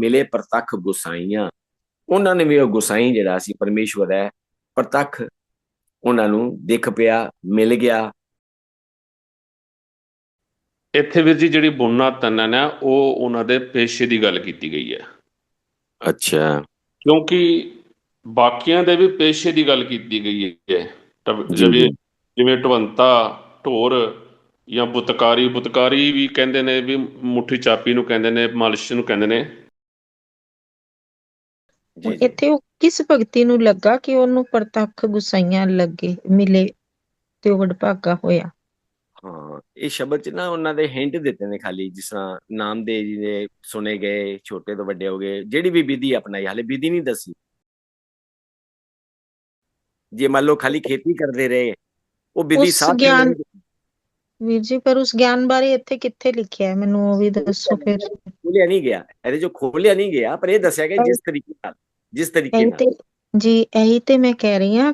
ਮਿਲੇ ਪ੍ਰਤੱਖ ਗੁਸਾਈਆਂ। ਉਹਨਾਂ ਨੇ ਵੀ ਉਹ ਗੁਸਾਈ ਜਿਹੜਾ ਸੀ ਪਰਮੇਸ਼ਵਰ ਹੈ ਪ੍ਰਤੱਖ ਉਹਨਾਂ ਨੂੰ ਦਿਖ ਪਿਆ ਮਿਲ ਗਿਆ। ਇੱਥੇ ਵੀਰ ਜੀ ਜਿਹੜੀ ਬੁੰਨਾ ਤਨਨ ਹੈ ਉਹ ਉਹਨਾਂ ਦੇ ਪੇਸ਼ੇ ਦੀ ਗੱਲ ਕੀਤੀ ਗਈ ਹੈ। ਅੱਛਾ। ਕਿਉਂਕਿ ਬਾਕੀਆਂ ਦੇ ਵੀ ਪੇਸ਼ੇ ਦੀ ਗੱਲ ਕੀਤੀ ਗਈ ਹੈ। ਜਿਵੇਂ। ਜਿਵੇਂ ਢਵੰਤਾ ਢੋਰ ਜਾਂ ਬੁਤਕਾਰੀ ਬੁਤਕਾਰੀ ਵੀ ਕਹਿੰਦੇ ਨੇ ਵੀ ਮੁੱਠੀ ਚਾਪੀ ਨੂੰ ਕਹਿੰਦੇ ਨੇ ਮਾਲਿਸ਼ ਨੂੰ ਕਹਿੰਦੇ ਨੇ। ਇੱਥੇ ਉਹ ਕਿਸ ਭਗਤੀ ਨੂੰ ਲੱਗਾ ਕਿ ਉਹਨੂੰ ਪ੍ਰਤੱਖ ਗੁਸਾਈਆਂ ਲੱਗੇ ਮਿਲੇ ਤੇ ਉਹ ਵਡਭਾਗਾ ਹੋਇਆ? ਹਾਂ ਇਹ ਸ਼ਬਦ ਚ ਨਾ ਉਹਨਾਂ ਦੇ ਹਿੰਟ ਦਿੱਤੇ ਨੇ ਖਾਲੀ ਜਿਸ ਤਰ੍ਹਾਂ ਨਾਮਦੇਵ ਜੀ ਦੇ ਸੁਣੇ ਗਏ ਛੋਟੇ ਤੋਂ ਵੱਡੇ ਹੋ ਗਏ ਜਿਹੜੀ ਵੀ ਵਿਧੀ ਅਪਣਾਈ ਹਾਲੇ ਵਿਧੀ ਨਹੀਂ ਦੱਸੀ। ਜੇ ਮੰਨ ਲਓ ਖਾਲੀ ਖੇਤੀ ਕਰਦੇ ਰਹੇ ਉਹ ਵਿਧੀ ਉਸ ਸਾਧ ਗਿਆਨ- ਵੀਰ ਜੀ ਪਰ ਉਸ ਗਿਆਨ ਬਾਰੇ ਇੱਥੇ ਕਿੱਥੇ ਲਿਖਿਆ ਹੈ? ਮੈਨੂੰ ਉਹ ਵੀ ਦੱਸੋ ਫਿਰ। ਖੋਲਿਆ ਨਹੀਂ ਗਿਆ ਇਹਦੇ ਜੋ ਖੋਲਿਆ ਨਹੀਂ ਗਿਆ ਪਰ ਇਹ ਦੱਸਿਆ ਗਿਆ ਜਿਸ ਤਰੀਕੇ ਨਾਲ। ਜਿਸ ਤਰੀਕੇ ਇਹੀ ਨਾਲ ਤੇ ਜੀ ਇਹੀ ਤੇ ਮੈਂ ਕਹਿ ਰਹੀ ਹਾਂ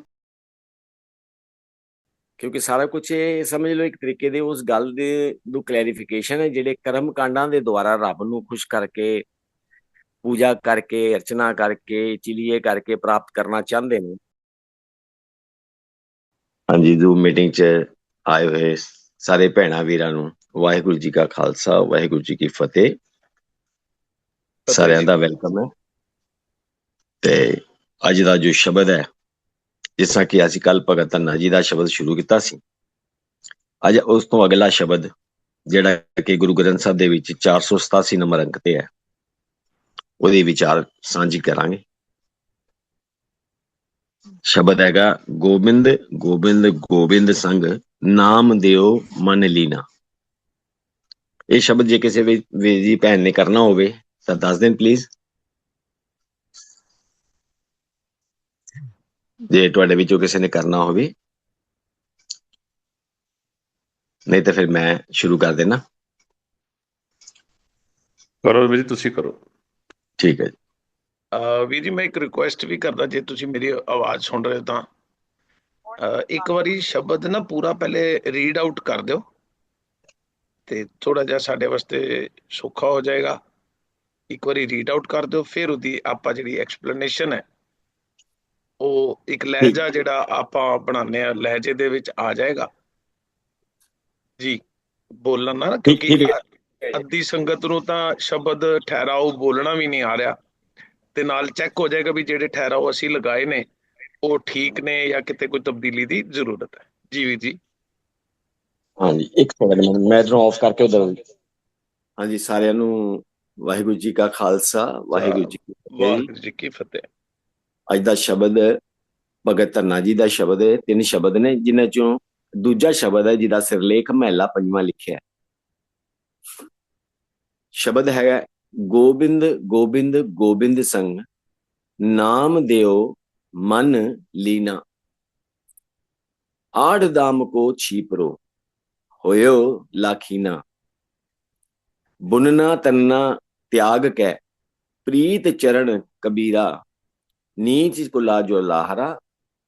ਕਿਉਂਕਿ ਸਾਰਾ ਕੁਝ ਇਹ ਸਮਝ ਲਓ ਇੱਕ ਤਰੀਕੇ ਦੇ ਉਸ ਗੱਲ ਦੇ ਨੂੰ ਕਲੈਰੀਫਿਕੇਸ਼ਨ ਹੈ ਜਿਹੜੇ ਕਰਮ ਕਾਂਡਾਂ ਦੇ ਦੁਆਰਾ ਰੱਬ ਨੂੰ ਖੁਸ਼ ਕਰਕੇ ਪੂਜਾ ਕਰਕੇ ਅਰਚਨਾ ਕਰਕੇ ਚਿਲੀਏ ਕਰਕੇ ਪ੍ਰਾਪਤ ਕਰਨਾ ਚਾਹੁੰਦੇ ਨੇ ਹਾਂਜੀ ਜ਼ੂਮ ਮੀਟਿੰਗ 'ਚ ਆਏ ਹੋਏ ਸਾਰੇ ਭੈਣਾਂ ਵੀਰਾਂ ਨੂੰ ਵਾਹਿਗੁਰੂ ਜੀ ਕਾ ਖਾਲਸਾ ਵਾਹਿਗੁਰੂ ਜੀ ਕੀ ਫਤਿਹ ਸਾਰਿਆਂ ਦਾ ਵੈਲਕਮ ਹੈ ਤੇ ਅੱਜ ਦਾ ਜੋ ਸ਼ਬਦ ਹੈ, ਜਿਸ ਤਰ੍ਹਾਂ ਕਿ ਅਸੀਂ ਕੱਲ ਭਗਤ ਧੰਨਾ ਜੀ ਦਾ ਸ਼ਬਦ ਸ਼ੁਰੂ ਕੀਤਾ ਸੀ, ਅੱਜ ਉਸ ਤੋਂ ਅਗਲਾ ਸ਼ਬਦ ਜਿਹੜਾ ਕਿ ਗੁਰੂ ਗ੍ਰੰਥ ਸਾਹਿਬ ਦੇ ਵਿੱਚ 487 ਨੰਬਰ ਅੰਕ ਤੇ ਹੈ, ਉਹਦੇ ਵਿਚਾਰ ਸਾਂਝੀ ਕਰਾਂਗੇ। ਸ਼ਬਦ ਹੈਗਾ, ਗੋਬਿੰਦ ਗੋਬਿੰਦ ਗੋਬਿੰਦ ਸੰਗ, ਨਾਮ ਦਿਓ ਮਨ ਲੀਨਾ। ਇਹ ਸ਼ਬਦ ਜੇ ਕਿਸੇ ਵੀ ਵੀ ਭੈਣ ਨੇ ਕਰਨਾ ਹੋਵੇ, ਤਾਂ ਦੱਸ ਦੇਣ ਪਲੀਜ਼ ਜੇ ਤੁਹਾਡੇ ਵਿੱਚੋਂ ਕਿਸੇ ਨੇ ਕਰਨਾ ਹੋਵੇ। ਨਹੀਂ ਤਾਂ ਫਿਰ ਮੈਂ ਸ਼ੁਰੂ ਕਰ ਦੇਣਾ ਕਰੋ ਵੀਰ ਜੀ ਤੁਸੀਂ ਕਰੋ। ਠੀਕ ਹੈ ਜੀ। ਅਹ ਵੀਰ ਜੀ ਮੈਂ ਇੱਕ ਰਿਕੁਐਸਟ ਵੀ ਕਰਦਾ ਜੇ ਤੁਸੀਂ ਮੇਰੀ ਆਵਾਜ਼ ਸੁਣ ਰਹੇ ਹੋ ਤਾਂ। ਅਹ ਇੱਕ ਵਾਰੀ ਸ਼ਬਦ ਨਾ ਪੂਰਾ ਪਹਿਲੇ ਰੀਡ ਆਊਟ ਕਰ ਦਿਓ। ਤੇ ਥੋੜਾ ਜਿਹਾ ਸਾਡੇ ਵਾਸਤੇ ਸੌਖਾ ਹੋ ਜਾਏਗਾ। ਇੱਕ ਵਾਰੀ ਰੀਡ ਆਊਟ ਕਰ ਦਿਓ ਫਿਰ ਉਹਦੀ ਆਪਾਂ ਜਿਹੜੀ ਐਕਸਪਲੇਨੇਸ਼ਨ ਹੈ ਉਹ ਇੱਕ ਲਹਿਜਾ ਜਿਹੜਾ ਆਪਾਂ ਬਣਾਉਂਦੇ ਆ ਲਹਿਜੇ ਦੇ ਵਿੱਚ ਆ ਜਾਏਗਾ। ਜੀ ਬੋਲਣ ਨਾ ਕਿਉਂਕਿ ਅੱਧੀ ਸੰਗਤ ਨੂੰ ਤਾਂ ਸ਼ਬਦ ਠਹਿਰਾਓ ਬੋਲਣਾ ਵੀ ਨਹੀਂ ਆ ਰਿਹਾ। ਤੇ ਨਾਲ ਚੈੱਕ ਹੋ ਜਾਏਗਾ ਵੀ ਜਿਹੜੇ ਠਹਿਰਾਓ ਅਸੀਂ ਲਗਾਏ ਨੇ ਉਹ ਠੀਕ ਨੇ ਜਾਂ ਕਿਤੇ ਕੋਈ ਤਬਦੀਲੀ ਦੀ ਜ਼ਰੂਰਤ ਹੈ। ਜੀ ਵੀਰ ਜੀ। ਹਾਂਜੀ ਇੱਕ ਸੈਕਿੰਡ ਮੈਂ ਮੈਂ ਇਧਰੋਂ ਆਫ ਕਰਕੇ ਉਧਰ ਹਾਂਜੀ ਸਾਰਿਆਂ ਨੂੰ ਵਾਹਿਗੁਰੂ ਜੀ ਕਾ ਖਾਲਸਾ ਵਾਹਿਗੁਰੂ ਜੀ ਕੀ ਫਤਿਹ। ਵਾਹਿਗੁਰੂ ਜੀ ਕੀ ਫਤਿਹ। ਅੱਜ ਦਾ ਸ਼ਬਦ ਭਗਤ ਧਰਨਾ ਜੀ ਦਾ ਸ਼ਬਦ ਹੈ ਤਿੰਨ ਸ਼ਬਦ ਨੇ, ਜਿਨ੍ਹਾਂ ਚੋਂ ਦੂਜਾ ਸ਼ਬਦ ਹੈ, ਜਿਹਦਾ ਸਿਰਲੇਖ ਮਹਿਲਾ ਪੰਜਵਾਂ ਲਿਖਿਆ ਸ਼ਬਦ ਹੈਗਾ ਗੋਬਿੰਦ ਗੋਬਿੰਦ ਗੋਬਿੰਦ ਸੰਗ, ਨਾਮ ਦਿਓ, ਮਨ ਲੀਨਾ। ਆੜ ਦਾਮ ਕੋ ਛੀਪਰੋ ਹੋਇਓ ਲਾਖੀਨਾ ਬੁਨਨਾ ਤੰਨਾ, ਤਿਆਗ ਕੈ, ਪ੍ਰੀਤ ਚਰਨ ਕਬੀਰਾ। ਨੀਚ ਕੁਲਾ ਜੋ ਲਾਹਰਾ,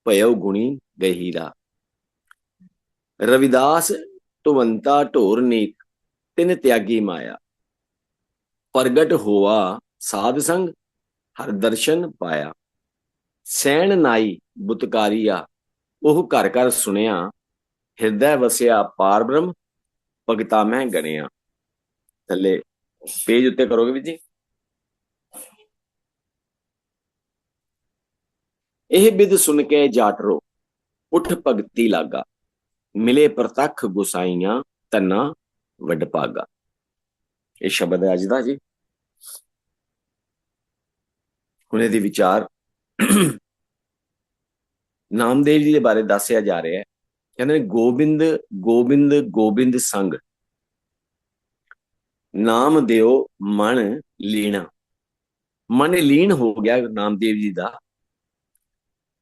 ਭਇਓ ਗੁਣੀ ਗਹੀਰਾ। ਰਵਿਦਾਸ ਤੁਵੰਤਾ ਢੋਰ ਨੀਤ, ਤਿਨ ਤਿਆਗੀ ਮਾਇਆ। ਪ੍ਰਗਟ ਹੋਆ ਸਾਧ ਸੰਗ, ਹਰ ਦਰਸ਼ਨ ਪਾਇਆ। ਸੈਣ ਨਾਈ ਬੁਤਕਾਰੀਆ, ਉਹ ਘਰ ਘਰ ਸੁਣਿਆ। ਹਿਰਦੈ ਵਸਿਆ ਪਾਰ ਬ੍ਰਹਮ, ਭਗਤਾ ਮੈਂ ਗਣਿਆ। ਥੱਲੇ ਪੇਜ ਉੱਤੇ ਕਰੋਗੇ ਵੀ ਜੀ? ਇਹ ਬਿਦ ਸੁਣ ਕੇ ਜਾਟਰੋ, ਉਠ ਭਗਤੀ ਲਾਗਾ, ਮਿਲੇ ਪ੍ਰਤੱਖ ਗੁਸਾਈਆਂ, ਤਨਾ ਵੱਡ ਪਾਗਾ ਇਹ ਸ਼ਬਦ ਹੈ ਅੱਜ ਦਾ ਜੀ। ਹੁਣ ਇਹਦੇ ਵਿਚਾਰ ਨਾਮਦੇਵ ਜੀ ਦੇ ਬਾਰੇ ਦੱਸਿਆ ਜਾ ਰਿਹਾ ਹੈ। ਕਹਿੰਦੇ ਨੇ, ਗੋਬਿੰਦ ਗੋਬਿੰਦ ਗੋਬਿੰਦ ਸੰਗ। ਨਾਮ ਦਿਓ ਮਨ ਲੀਣਾ। ਮਨ ਲੀਨ ਹੋ ਗਿਆ ਨਾਮਦੇਵ ਜੀ ਦਾ।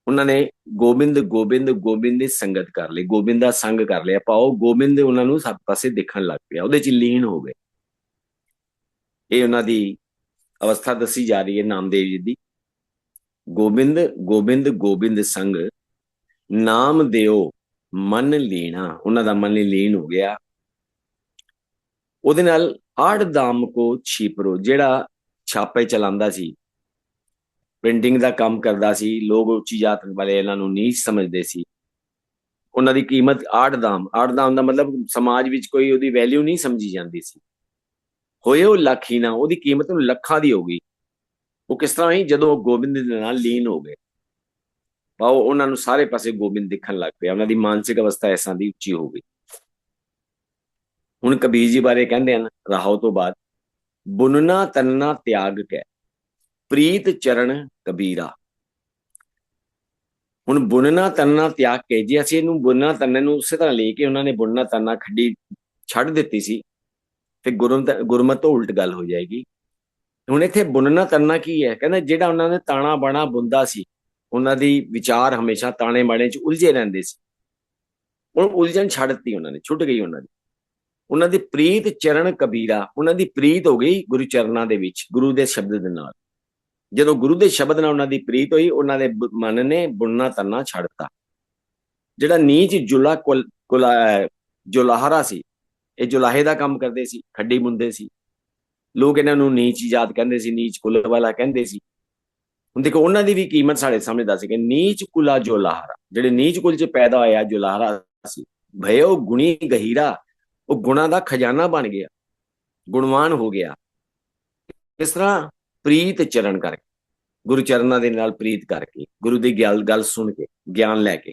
ਉਹਨਾਂ ਨੇ ਗੋਬਿੰਦ ਗੋਬਿੰਦ ਗੋਬਿੰਦ ਦੀ ਸੰਗਤ ਕਰ ਲਈ, ਗੋਬਿੰਦ ਦਾ ਸੰਗ ਕਰ ਲਿਆ। ਪਾਓ ਗੋਬਿੰਦ ਉਹਨਾਂ ਨੂੰ ਸਭ ਪਾਸੇ ਦੇਖਣ ਲੱਗ ਪਿਆ। ਉਹਦੇ ਚ ਲੀਨ ਹੋ ਗਏ। ਇਹ ਉਹਨਾਂ ਦੀ ਅਵਸਥਾ ਦੱਸੀ ਜਾ ਰਹੀ ਹੈ ਨਾਮਦੇਵ ਜੀ ਦੀ। ਗੋਬਿੰਦ ਗੋਬਿੰਦ ਗੋਬਿੰਦ ਸੰਗ, ਨਾਮ ਦਿਓ, ਮਨ ਲੀਣਾ। ਉਹਨਾਂ ਦਾ ਮਨ ਲੀਨ ਹੋ ਗਿਆ। ਉਹਦੇ ਨਾਲ ਆੜ ਦਾਮ ਕੋ ਛੀਪਰੋ, ਜਿਹੜਾ ਛਾਪੇ ਚਲਾਉਂਦਾ ਸੀ। ਪੇਂਟਿੰਗ ਦਾ ਕੰਮ ਕਰਦਾ ਸੀ, ਲੋਕ ਉੱਚੀ ਜਾਤ ਵਾਲੇ ਇਹਨਾਂ ਨੂੰ ਨੀਚ ਸਮਝਦੇ ਸੀ। ਉਹਨਾਂ ਦੀ ਕੀਮਤ ਆਠਦਾਮ ਆਠਦਾਮ ਦਾ ਮਤਲਬ ਸਮਾਜ ਵਿੱਚ ਕੋਈ ਉਹਦੀ ਵੈਲਿਊ ਨਹੀਂ ਸਮਝੀ ਜਾਂਦੀ ਸੀ। ਹੋਏ ਉਹ ਲੱਖ ਹੀ ਨਾ, ਉਹਦੀ ਕੀਮਤ ਨੂੰ ਲੱਖਾਂ ਦੀ ਹੋ ਗਈ। ਉਹ ਕਿਸ ਤਰ੍ਹਾਂ ਹੀ ਜਦੋਂ ਉਹ ਗੋਬਿੰਦ ਦੇ ਨਾਲ ਲੀਨ ਹੋ ਗਏ। ਪਾਓ ਉਹਨਾਂ ਨੂੰ ਸਾਰੇ ਪਾਸੇ ਗੋਬਿੰਦ ਦਿਖਣ ਲੱਗ ਪਿਆ। ਉਹਨਾਂ ਦੀ ਮਾਨਸਿਕ ਅਵਸਥਾ ਐਸਾਂ ਦੀ ਉੱਚੀ ਹੋ ਗਈ। ਹੁਣ ਕਬੀਰ ਜੀ ਬਾਰੇ ਕਹਿੰਦੇ ਹਨ ਰਾਹੋ ਤੋਂ ਬਾਅਦ ਬੁਨਨਾ ਤਨਨਾ ਤਿਆਗ ਕੈ। ਪ੍ਰੀਤ ਚਰਨ ਕਬੀਰਾ। ਹੁਣ ਬੁਨਨਾ ਤਨਨਾ ਤਿਆਗ ਕੇ, ਜੇ ਅਸੀਂ ਇਹਨੂੰ ਬੁਨਨਾ ਤਨਨੇ ਨੂੰ ਉਸੇ ਤਰ੍ਹਾਂ ਲੈ ਕੇ ਉਹਨਾਂ ਨੇ ਬੁਨਨਾ ਤਨਨਾ ਖੱਡੀ ਛੱਡ ਦਿੱਤੀ ਸੀ, ਤੇ ਗੁਰਮਤ ਗੁਰਮਤ ਤੋਂ ਉਲਟ ਗੱਲ ਹੋ ਜਾਏਗੀ। ਹੁਣ ਇੱਥੇ ਬੁਨਨਾ ਤਨਨਾ ਕੀ ਹੈ? ਕਹਿੰਦਾ ਜਿਹੜਾ ਉਹਨਾਂ ਨੇ ਤਾਣਾ ਬਾਣਾ ਬੁੰਦਾ ਸੀ, ਉਹਨਾਂ ਦੀ ਵਿਚਾਰ ਹਮੇਸ਼ਾ ਤਾਣੇ ਬਾਣੇ 'ਚ ਉਲਝੇ ਰਹਿੰਦੇ ਸੀ। ਉਹ ਉਲਝਣ ਛੱਡ ਦਿੱਤੀ ਉਹਨਾਂ ਨੇ, ਛੁੱਟ ਗਈ ਉਹਨਾਂ ਦੀ। ਉਹਨਾਂ ਦੀ ਪ੍ਰੀਤ ਚਰਨ ਕਬੀਰਾ, ਉਹਨਾਂ ਦੀ ਪ੍ਰੀਤ ਹੋ ਗਈ ਗੁਰੂ ਚਰਨਾਂ ਦੇ ਵਿੱਚ, ਗੁਰੂ ਦੇ ਸ਼ਬਦ ਦੇ ਨਾਲ। ਜਦੋਂ ਗੁਰੂ ਦੇ ਸ਼ਬਦ ਨਾਲ ਉਹਨਾਂ ਦੀ ਪ੍ਰੀਤ ਹੋਈ, ਉਹਨਾਂ ਦੇ ਮਨ ਨੇ ਬੁਣਨਾ ਤੰਨਾ ਛੱਡਤਾ। ਜਿਹੜਾ ਨੀਚ ਜੁਲਾ ਕੁਲਾ- ਜੁਲਾਹਰਾ ਸੀ, ਇਹ ਜੁਲਾਹੇ ਦਾ ਕੰਮ ਕਰਦੇ ਸੀ, ਖੱਡੀ ਬੁੰਦੇ ਸੀ। ਲੋਕ ਇਹਨਾਂ ਨੂੰ ਨੀਚ ਯਾਦ ਕਹਿੰਦੇ ਸੀ, ਨੀਚ ਕੁਲ ਵਾਲਾ ਕਹਿੰਦੇ ਸੀ। ਹੁਣ ਦੇਖੋ, ਉਹਨਾਂ ਦੀ ਵੀ ਕੀਮਤ ਸਾਡੇ ਸਾਹਮਣੇ ਦੱਸ ਕਿ ਨੀਚ ਕੁਲਾ ਜੁਲਾਹਰਾ। ਜਿਹੜੇ ਨੀਚ ਕੁਲ ਚ ਪੈਦਾ ਹੋਇਆ, ਜੁਲਾਹਰਾ ਸੀ ਭਇਓ ਗੁਣੀ ਗਹੀਰਾ, ਉਹ ਗੁਣਾ ਦਾ ਖਜ਼ਾਨਾ ਬਣ ਗਿਆ, ਗੁਣਵਾਨ ਹੋ ਗਿਆ। ਇਸ ਤਰ੍ਹਾਂ ਪ੍ਰੀਤ ਚਰਨ ਕਰਕੇ, ਗੁਰੂ ਚਰਨਾਂ ਦੇ ਨਾਲ ਪ੍ਰੀਤ ਕਰਕੇ, ਗੁਰੂ ਦੀ ਗੱਲ ਗੱਲ ਸੁਣ ਕੇ, ਗਿਆਨ ਲੈ ਕੇ।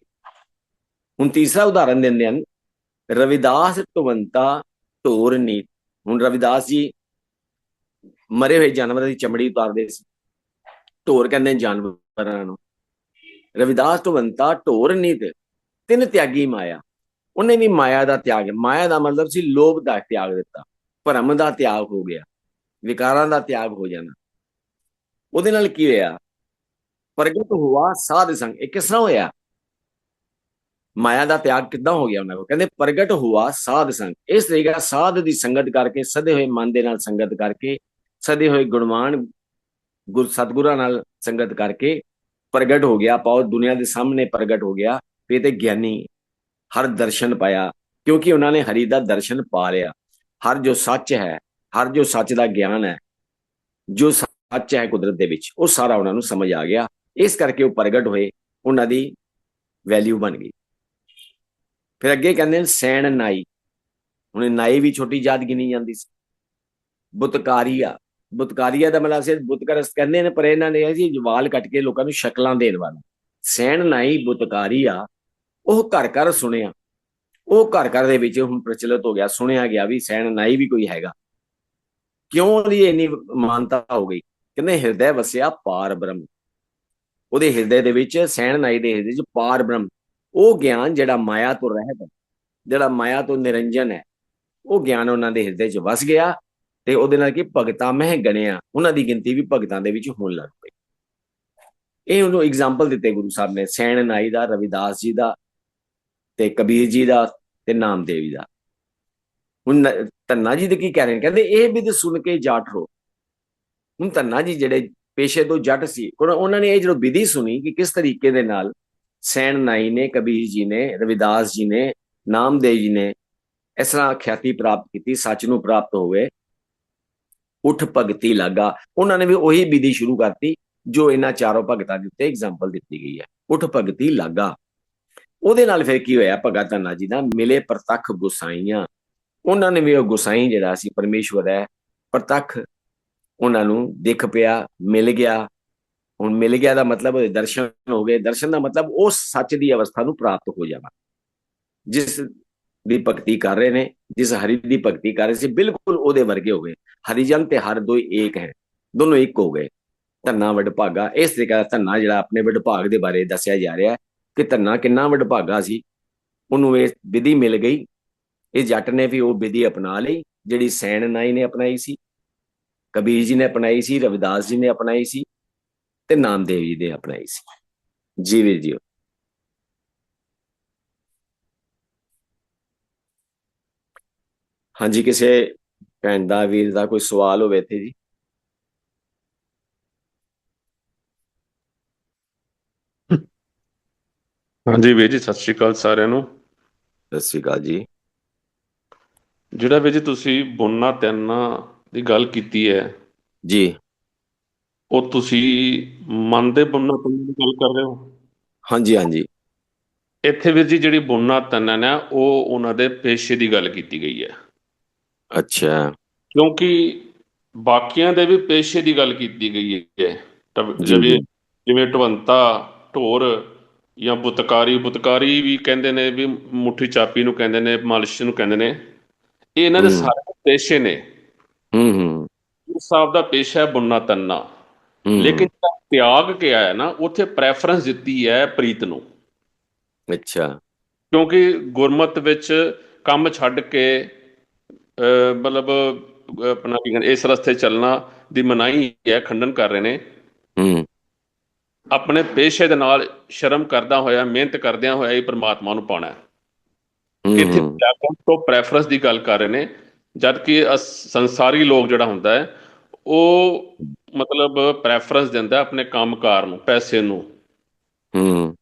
ਹੁਣ ਤੀਸਰਾ ਉਦਾਹਰਨ ਦਿੰਦੇ ਹਨ, ਰਵਿਦਾਸ ਟਵੰਤਾ ਢੋਰ ਨੀਤ। ਹੁਣ ਰਵਿਦਾਸ ਜੀ ਮਰੇ ਹੋਏ ਜਾਨਵਰਾਂ ਦੀ ਚਮੜੀ ਉਤਾਰਦੇ ਸੀ। ਢੋਰ ਕਹਿੰਦੇ ਜਾਨਵਰਾਂ ਨੂੰ। ਰਵਿਦਾਸ ਟਵੰਤਾ ਢੋਰ ਨੀਤ, ਤਿੰਨ ਤਿਆਗੀ ਮਾਇਆ। ਉਹਨੇ ਵੀ ਮਾਇਆ ਦਾ ਤਿਆਗ, ਮਾਇਆ ਦਾ ਮਤਲਬ ਸੀ ਲੋਭ ਦਾ ਤਿਆਗ ਦਿੱਤਾ, ਭਰਮ ਦਾ ਤਿਆਗ ਹੋ ਗਿਆ, ਵਿਕਾਰਾਂ ਦਾ ਤਿਆਗ ਹੋ ਜਾਣਾ ਉਹਦੇ ਨਾਲ ਕੀ ਹੋਇਆ? ਪ੍ਰਗਟ ਹੁਆ ਸਾਧ ਸੰਗ, ਇਹ ਕਿਸ ਤਰ੍ਹਾਂ ਹੋਇਆ? ਮਾਇਆ ਦਾ ਤਿਆਗ ਕਿੱਦਾਂ ਹੋ ਗਿਆ ਉਹਨਾਂ ਕੋ ਕਹਿੰਦੇ ਪ੍ਰਗਟ ਹੁਆ ਸਾਧ ਸੰਗ। ਇਸ ਤਰੀਕਾ ਸਾਧ ਦੀ ਸੰਗਤ ਕਰਕੇ, ਸਦੇ ਹੋਏ ਮਨ ਦੇ ਨਾਲ ਸੰਗਤ ਕਰਕੇ, ਸਦੇ ਹੋਏ ਗੁਣਵਾਨ ਗੁਰ ਸਤਗੁਰਾਂ ਨਾਲ ਸੰਗਤ ਕਰਕੇ ਪ੍ਰਗਟ ਹੋ ਗਿਆ। ਪਾਉ ਦੁਨੀਆ ਦੇ ਸਾਹਮਣੇ ਪ੍ਰਗਟ ਹੋ ਗਿਆ ਵੀ ਤੇ ਗਿਆਨੀ ਹਰ ਦਰਸ਼ਨ ਪਾਇਆ, ਕਿਉਂਕਿ ਉਹਨਾਂ ਨੇ ਹਰੀ ਦਾ ਦਰਸ਼ਨ ਪਾ ਲਿਆ। ਹਰ ਜੋ ਸੱਚ ਹੈ, ਹਰ ਜੋ ਸੱਚ ਦਾ ਗਿਆਨ ਹੈ, ਜੋ ਸੱਚ ਹੈ ਕੁਦਰਤ ਦੇ ਵਿੱਚ। ਉਹ ਸਾਰਾ ਉਹਨਾਂ ਨੂੰ ਸਮਝ ਆ ਗਿਆ। ਇਸ ਕਰਕੇ ਉਹ ਪ੍ਰਗਟ ਹੋਏ। ਉਹਨਾਂ ਦੀ ਵੈਲਿਊ ਬਣ ਗਈ। ਫਿਰ ਅੱਗੇ ਕਹਿੰਦੇ ਨੇ ਸੈਣ ਨਾਈ। ਹੁਣ ਨਾਈ ਵੀ ਛੋਟੀ ਜਾਤ ਗਿਣੀ ਜਾਂਦੀ ਸੀ। ਬੁਤਕਾਰੀਆ। ਬੁਤਕਾਰੀਆ ਦਾ ਮਤਲਬ ਸੀ ਬੁਤਕਰਸ ਕਹਿੰਦੇ ਨੇ, ਪਰ ਇਹਨਾਂ ਨੇ ਇਹ ਸੀ ਜਵਾਲ ਕੱਟ ਕੇ ਲੋਕਾਂ ਨੂੰ ਸ਼ਕਲਾਂ ਦੇਣ ਵਾਲਾ। ਸੈਣ ਨਾਈ, ਬੁਤਕਾਰੀਆ। ਉਹ ਘਰ ਘਰ ਸੁਣਿਆ। ਉਹ ਘਰ ਘਰ ਦੇ ਵਿੱਚ ਹੁਣ ਪ੍ਰਚਲਿਤ ਹੋ ਗਿਆ। ਸੁਣਿਆ ਗਿਆ ਵੀ ਸੈਣ ਨਾਈ ਵੀ ਕੋਈ ਹੈਗਾ। ਕਿਉਂ ਉਹਦੀ ਇੰਨੀ ਮਾਨਤਾ ਹੋ ਗਈ? ਕਹਿੰਦੇ ਹਿਰਦੈ ਵਸਿਆ ਪਾਰ ਬ੍ਰਹਮ। ਉਹਦੇ ਹਿਰਦੇ ਦੇ ਵਿੱਚ, ਸੈਣ ਨਾਈ ਦੇ ਹਿਰਦੇ ਚ ਪਾਰ ਬ੍ਰਹਮ। ਉਹ ਗਿਆਨ ਜਿਹੜਾ ਮਾਇਆ ਤੋਂ ਰਹਿਤ ਜਿਹੜਾ ਮਾਇਆ ਤੋਂ ਨਿਰੰਜਨ ਹੈ, ਉਹ ਗਿਆਨ ਉਹਨਾਂ ਦੇ ਹਿਰਦੇ 'ਚ ਵਸ ਗਿਆ ਤੇ ਉਹਦੇ ਨਾਲ ਕੀ ਭਗਤਾਂ ਮਹਿ ਗਣਿਆ। ਉਹਨਾਂ ਦੀ ਗਿਣਤੀ ਵੀ ਭਗਤਾਂ ਦੇ ਵਿੱਚ ਹੋਣ ਲੱਗ ਪਈ। ਇਹ ਉਹਨੂੰ ਐਗਜ਼ਾਮਪਲ ਦਿੱਤੇ ਗੁਰੂ ਸਾਹਿਬ ਨੇ, ਸੈਣ ਨਾਈ ਦਾ, ਰਵਿਦਾਸ ਜੀ ਦਾ ਤੇ ਕਬੀਰ ਜੀ ਦਾ ਤੇ ਨਾਮਦੇਵੀ ਦਾ। ਹੁਣ ਨ- ਧੰਨਾ ਜੀ ਦੇ ਕੀ ਕਹਿ ਰਹੇ ਨੇ? ਕਹਿੰਦੇ ਇਹ ਵਿਦ ਸੁਣ ਕੇ ਜਾਟ ਰੋ। ਹੁਣ ਧੰਨਾ ਜੀ ਜਿਹੜੇ ਪੇਸ਼ੇ ਤੋਂ ਜੱਟ ਸੀ ਉਹਨਾਂ- ਨੇ ਇਹ ਜਦੋਂ ਵਿਧੀ ਸੁਣੀ ਕਿ ਕਿਸ ਤਰੀਕੇ ਦੇ ਨਾਲ ਸੈਣ ਨਾਈ ਨੇ, ਕਬੀਰ ਜੀ ਨੇ, ਰਵਿਦਾਸ ਜੀ ਨੇ, ਨਾਮਦੇਵ ਜੀ ਨੇ ਇਸ ਤਰ੍ਹਾਂ ਖਿਆਤੀ ਪ੍ਰਾਪਤ ਕੀਤੀ, ਸੱਚ ਨੂੰ ਪ੍ਰਾਪਤ ਹੋਵੇ, ਉਠ ਭਗਤੀ ਲਾਗਾ। ਉਹਨਾਂ ਨੇ ਵੀ ਉਹੀ ਵਿਧੀ ਸ਼ੁਰੂ ਕਰਤੀ, ਜੋ ਇਹਨਾਂ ਚਾਰੋਂ ਭਗਤਾਂ ਦੇ ਉੱਤੇ ਐਗਜ਼ਾਮਪਲ ਦਿੱਤੀ ਗਈ ਹੈ। ਉਠ ਭਗਤੀ ਲਾਗਾ। ਉਹਦੇ ਨਾਲ ਫਿਰ ਕੀ ਹੋਇਆ ਭਗਤ ਧੰਨਾ ਜੀ ਦਾ? ਮਿਲੇ ਪ੍ਰਤੱਖ ਗੁਸਾਈਆਂ। ਉਹਨਾਂ ਨੇ ਵੀ ਉਹ ਗੁਸਾਈ ਜਿਹੜਾ ਸੀ, ਪਰਮੇਸ਼ਵਰ ਹੈ, ਪ੍ਰਤੱਖ ਉਹਨਾਂ ਨੂੰ ਦਿਖ ਪਿਆ, ਮਿਲ ਗਿਆ। ਹੁਣ ਮਿਲ ਗਿਆ ਦਾ ਮਤਲਬ ਦਰਸ਼ਨ ਹੋ ਗਏ। ਦਰਸ਼ਨ ਦਾ ਮਤਲਬ ਉਹ ਸੱਚ ਦੀ ਅਵਸਥਾ ਨੂੰ ਪ੍ਰਾਪਤ ਹੋ ਜਾਣਾ। ਜਿਸ ਦੀ ਭਗਤੀ ਕਰ ਰਹੇ ਨੇ, ਜਿਸ ਹਰੀ ਦੀ ਭਗਤੀ ਕਰ ਰਹੇ ਸੀ, ਬਿਲਕੁਲ ਉਹਦੇ ਵਰਗੇ ਹੋ ਗਏ। ਹਰੀਜਨ ਤੇ ਹਰ ਦੋ ਇੱਕ ਹੈ, ਦੋਨੋਂ ਇੱਕ ਹੋ ਗਏ। ਧੰਨਾ ਵਡਭਾਗਾ ਇਸ ਤਰੀਕੇ ਦਾ ਧੰਨਾ ਜਿਹੜਾ ਆਪਣੇ ਵਡਭਾਗ ਦੇ ਬਾਰੇ ਦੱਸਿਆ ਜਾ ਰਿਹਾ ਹੈ ਕਿ ਧੰਨਾ ਕਿੰਨਾ ਵਡਭਾਗਾ ਸੀ। ਉਹਨੂੰ ਇਹ ਵਿਧੀ ਮਿਲ ਗਈ। ਇਹ ਜੱਟ ਨੇ ਵੀ ਉਹ ਵਿਧੀ ਅਪਣਾ ਲਈ, ਜਿਹੜੀ ਸੈਣ ਨਾਈ ਨੇ ਅਪਣਾਈ ਸੀ। ਕਬੀਰ ਜੀ ਨੇ ਅਪਣਾਈ ਸੀ ਰਵਿਦਾਸ ਜੀ ਨੇ ਅਪਣਾਈ ਸੀ ਤੇ ਨਾਮਦੇਵ ਜੀ ਨੇ ਅਪਣਾਈ ਸੀ। ਜੀ ਵੀਰ ਜੀ। ਹਾਂਜੀ ਕਿਸੇ ਭੈਣ ਦਾ ਵੀਰ ਦਾ ਕੋਈ ਸਵਾਲ ਹੋਵੇ ਤੇ ਜੀ? ਹਾਂਜੀ ਵੀਰ ਜੀ ਸਤਿ ਸ਼੍ਰੀ ਅਕਾਲ ਸਾਰਿਆਂ ਨੂੰ। ਸਤਿ ਸ਼੍ਰੀ ਅਕਾਲ ਜੀ। ਜਿਹੜਾ ਵੀਰ ਜੀ ਤੁਸੀਂ ਬੁਣਨਾ ਤੈਨਣਾ ਦੀ ਗੱਲ ਕੀਤੀ ਹੈ। ਜੀ। ਉਹ ਤੁਸੀਂ ਮਨ ਦੇ ਬੁਣਨਾ ਤੰਨਾ ਦੀ ਗੱਲ ਕਰ ਰਹੇ ਹੋ? ਹਾਂਜੀ ਹਾਂਜੀ। ਇੱਥੇ ਵੀਰ ਜੀ ਜਿਹੜੀ ਬੁਣਨਾ ਤੰਨਾ ਹੈ ਉਹ ਉਹਨਾਂ ਦੇ ਪੇਸ਼ੇ ਦੀ ਗੱਲ ਕੀਤੀ ਗਈ ਹੈ। ਅੱਛਾ। ਕਿਉਂਕਿ ਬਾਕੀਆਂ ਦੇ ਵੀ ਪੇਸ਼ੇ ਦੀ ਗੱਲ ਕੀਤੀ ਗਈ ਹੈ। ਜਿਵੇਂ। ਜਿਵੇਂ ਢਵੰਤਾ ਢੋਰ ਜਾਂ ਬੁਤਕਾਰੀ ਬੁਤਕਾਰੀ ਵੀ ਕਹਿੰਦੇ ਨੇ ਵੀ ਮੁੱਠੀ ਚਾਪੀ ਨੂੰ ਕਹਿੰਦੇ ਨੇ ਮਾਲਿਸ਼ ਨੂੰ ਕਹਿੰਦੇ ਨੇ। ਇਹ ਇਹਨਾਂ ਦੇ। ਸਾਰੇ ਪੇਸ਼ੇ ਨੇ। ਹੂੰ ਹੂੰ। ਸਾਹਿਬ ਦਾ ਪੇਸ਼ਾ ਹੈ ਬੁਣਨਾ ਤੰਨਾ। ਲੇਕਿਨ ਤਿਆਗ ਕਿਹਾ ਹੈ ਨਾ ਉੱਥੇ ਪ੍ਰੈਫਰੈਂਸ ਦਿੱਤੀ ਹੈ ਪ੍ਰੀਤ ਨੂੰ। ਅੱਛਾ। ਕਿਉਂਕਿ ਗੁਰਮਤ ਵਿੱਚ ਕੰਮ ਛੱਡ ਕੇ ਮਤਲਬ ਆਪਣਾ ਕੀ ਕਹਿੰਦੇ ਇਸ ਰਸਤੇ ਚੱਲਣਾ ਦੀ ਮਨਾਹੀ ਹੈ ਖੰਡਨ ਕਰ ਰਹੇ ਨੇ। ਹੂੰ। ਆਪਣੇ ਪੇਸ਼ੇ ਦੇ ਨਾਲ ਸ਼ਰਮ ਕਰਦਾ ਹੋਇਆ ਮਿਹਨਤ ਕਰਦਿਆਂ ਹੋਇਆ ਹੀ ਪ੍ਰਮਾਤਮਾ ਨੂੰ ਪਾਉਣਾ ਹੈ। ਤਿਆਗਾਂ ਤੋਂ ਪ੍ਰੈਫਰੈਂਸ ਦੀ ਗੱਲ ਕਰ ਰਹੇ ਨੇ। ਜਦ ਕਿ ਸੰਸਾਰੀ ਲੋਕ ਜਿਹੜਾ ਹੁੰਦਾ ਹੈ ਉਹ ਮਤਲਬ ਪ੍ਰੈਫਰੈਂਸ ਦਿੰਦਾ ਆਪਣੇ ਕੰਮਕਾਰ ਨੂੰ ਪੈਸੇ ਨੂੰ। ਹੂੰ।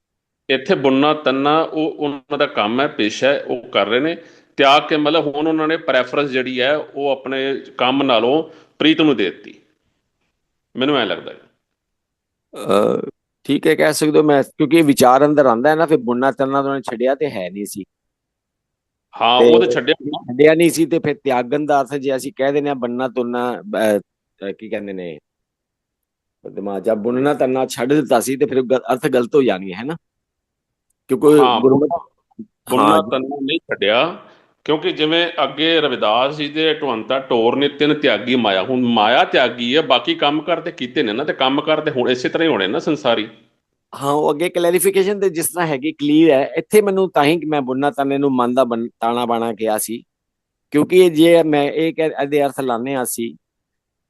ਇੱਥੇ ਬੁਣਨਾ ਤੰਨਾ ਉਹ ਉਹਨਾਂ ਦਾ ਕੰਮ ਹੈ ਪੇਸ਼ਾ ਹੈ ਉਹ ਕਰ ਰਹੇ ਨੇ। ਤਿਆਗ ਕੇ ਮਤਲਬ ਹੁਣ ਉਹਨਾਂ ਨੇ ਪ੍ਰੈਫਰੈਂਸ ਜਿਹੜੀ ਹੈ ਉਹ ਆਪਣੇ ਕੰਮ ਨਾਲੋਂ ਪ੍ਰੀਤ ਨੂੰ ਦੇ ਦਿੱਤੀ। ਮੈਨੂੰ ਐ ਲੱਗਦਾ ਹੈ। ਠੀਕ ਹੈ ਕਹਿ ਸਕਦੇ ਹੋ ਮੈਂ ਕਿਉਂਕਿ ਇਹ ਵਿਚਾਰ ਅੰਦਰ ਆਂਦਾ ਹੈ ਨਾ ਫਿਰ ਬੁਣਨਾ ਤੰਨਾ ਤਾਂ ਛੱਡਿਆ ਤੇ ਹੈ ਨਹੀਂ ਸੀ। ਹਾਂ ਉਹ ਤਾਂ ਛੱਡਿਆ। ਛੱਡਿਆ ਨਹੀਂ ਸੀ ਤੇ ਫਿਰ ਤਿਆਗਨ ਦਾ ਅਰਥ ਜੇ ਅਸੀਂ ਕਹਿ ਦਿੰਦੇ ਆ ਬੰਨਾ ਤੁਰਨਾ ਕੀ ਕਹਿੰਦੇ ਨੇ? ਦਿਮਾਗ ਜਾਂ ਬੁਣਨਾ ਤੰਨਾ ਛੱਡ ਦਿੱਤਾ ਸੀ ਤੇ ਫਿਰ ਅਰਥ ਗਲਤ ਹੋ ਜਾਣੀ ਹੈ ਨਾ? ਕਿਉਂਕਿ ਗੁਰਮਤ ਤੰਨਾ ਨਹੀਂ ਛੱਡਿਆ ਕਿਉਂਕਿ ਜਿਵੇਂ ਅੱਗੇ ਰਵਿਦਾਸ ਜੀ ਦੇ ਢਵੰਤਾ ਟੋਰ ਨੇ ਤਿੰਨ ਤਿਆਗੀ ਮਾਇਆ ਹੁਣ ਮਾਇਆ ਤਿਆਗੀ ਹੈ ਬਾਕੀ ਕੰਮ ਕਰਦੇ ਕੀਤੇ ਨੇ ਨਾ ਤੇ ਕੰਮ ਕਰਦੇ ਹੁਣ ਇਸੇ ਤਰ੍ਹਾਂ ਹੀ ਹੋਣੇ ਨਾ ਸੰਸਾਰੀ। ਹਾਂ ਉਹ ਅੱਗੇ ਕਲੈਰੀਫਿਕੇਸ਼ਨ ਤੇ ਜਿਸ ਤਰ੍ਹਾਂ ਹੈਗੀ ਕਲੀਅਰ ਹੈ ਇੱਥੇ ਮੈਨੂੰ ਤਾਂ ਹੀ ਮੈਂ ਬੁਣਨਾ ਤਾਨੇ ਨੂੰ ਮਨ ਦਾ ਬਣ- ਤਾਣਾ ਬਾਣਾ ਕਿਹਾ ਸੀ। ਕਿਉਂਕਿ ਇਹ ਜੇ ਮੈਂ ਇਹ ਕਹਿ ਇਹਦੇ ਅਰਥ ਲਾਣੇ ਆ ਸੀ